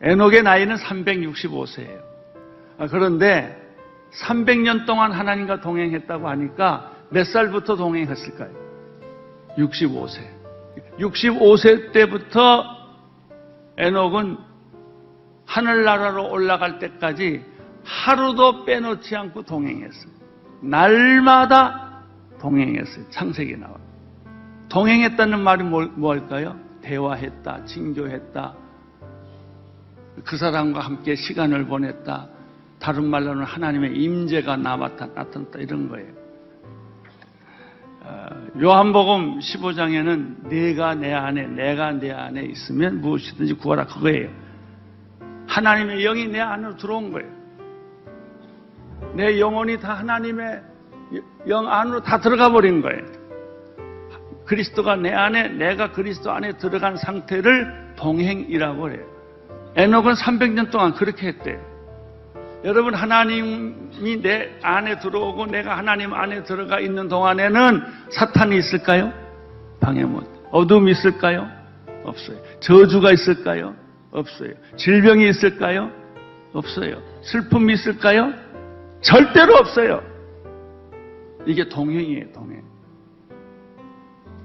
에녹의 나이는 365세예요. 그런데 300년 동안 하나님과 동행했다고 하니까 몇 살부터 동행했을까요? 65세. 65세 때부터 에녹은 하늘나라로 올라갈 때까지 하루도 빼놓지 않고 동행했어요. 날마다 동행했어요. 창세기 나와. 동행했다는 말이 뭘- 뭘까요? 대화했다, 친교했다, 그 사람과 함께 시간을 보냈다. 다른 말로는 하나님의 임재가 나타났다 이런 거예요. 어, 요한복음 15장에는 내가 내 안에 내가 내 안에 있으면 무엇이든지 구하라 그거예요. 하나님의 영이 내 안으로 들어온 거예요. 내 영혼이 다 하나님의 영 안으로 다 들어가 버린 거예요. 그리스도가 내 안에 내가 그리스도 안에 들어간 상태를 동행이라고 해요. 에녹은 300년 동안 그렇게 했대요. 여러분 하나님이 내 안에 들어오고 내가 하나님 안에 들어가 있는 동안에는 사탄이 있을까요? 방해 못. 어둠이 있을까요? 없어요. 저주가 있을까요? 없어요. 질병이 있을까요? 없어요. 슬픔이 있을까요? 절대로 없어요. 이게 동행이에요, 동행.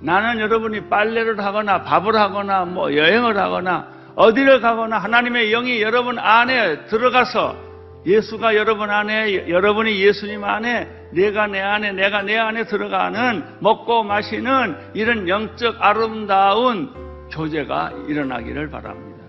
나는 여러분이 빨래를 하거나 밥을 하거나 뭐 여행을 하거나 어디를 가거나 하나님의 영이 여러분 안에 들어가서 예수가 여러분 안에 여러분이 예수님 안에 내가 내 안에 내가 내 안에 들어가는 먹고 마시는 이런 영적 아름다운 교제가 일어나기를 바랍니다.